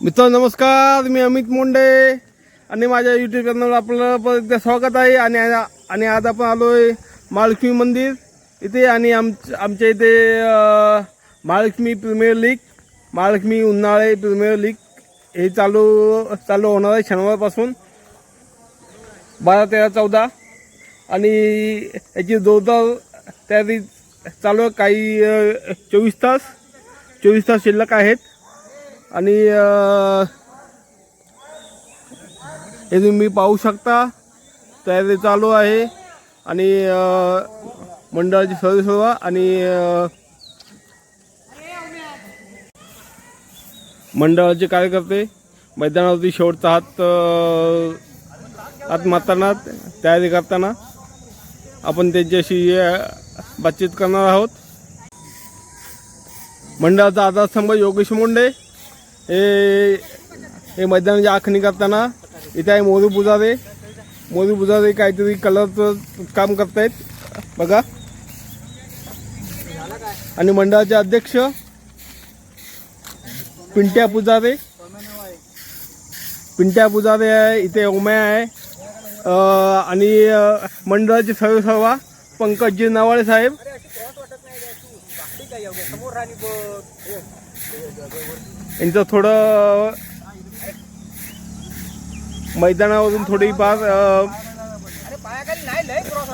मित्र नमस्कार मी अमित मुंडे आणि माझ्या यूट्यूब चॅनलवर आपलं परत एकदा स्वागत आहे आणि आणि आज आपण आलो आहे महालक्ष्मी मंदिर इथे आणि आम आमच्या इथे Mahalakshmi premier league Mahalakshmi Unhale premier league हे चालू चालू होणार आहे शनिवारपासून बारा तेरा चौदा आणि याची जोरदार तयारी चालू आहे. काही चोवीस तास चोवीस तास शिल्लक आहेत. आणि हे तुम्ही पाहू शकता. तयारी चालू आहे. आणि मंडळाची सर्व सर्व आणि मंडळाचे कार्यकर्ते मैदानावरती शेवटचा हात हात मारताना तयारी करताना आपण त्यांच्याशी बातचीत करणार आहोत. मंडळाचा आधारस्तंभ योगेश मुंडे हे हे मैदानाची आखणी करताना इथे आहे मोरू बुजारे. मोरू बुजारे काहीतरी कलरचं काम करतायत. बघा. आणि मंडळाचे अध्यक्ष पिंट्या पुजारे पिंट्या पुजारे आहे इथे ओम्या आहे. आणि मंडळाचे सर्व सर्व पंकजी नवाळे साहेब. यांचं थोडं मैदानावरून थोडी अ,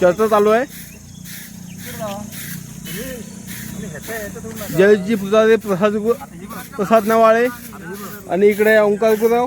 चर्चा चालू आहे. जयजी पुजारे प्रसाद गु- प्रसाद नवाळे आणि इकडे ओंकार गुराव.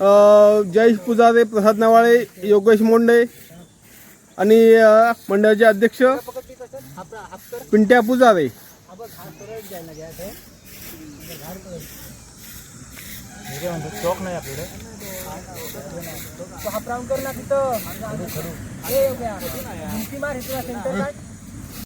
जयेश पुजारे प्रसाद नवाळे योगेश मोंडे आणि मंडळाचे अध्यक्ष पिंट्या पुजारे. चौक नाही आपल्याकडे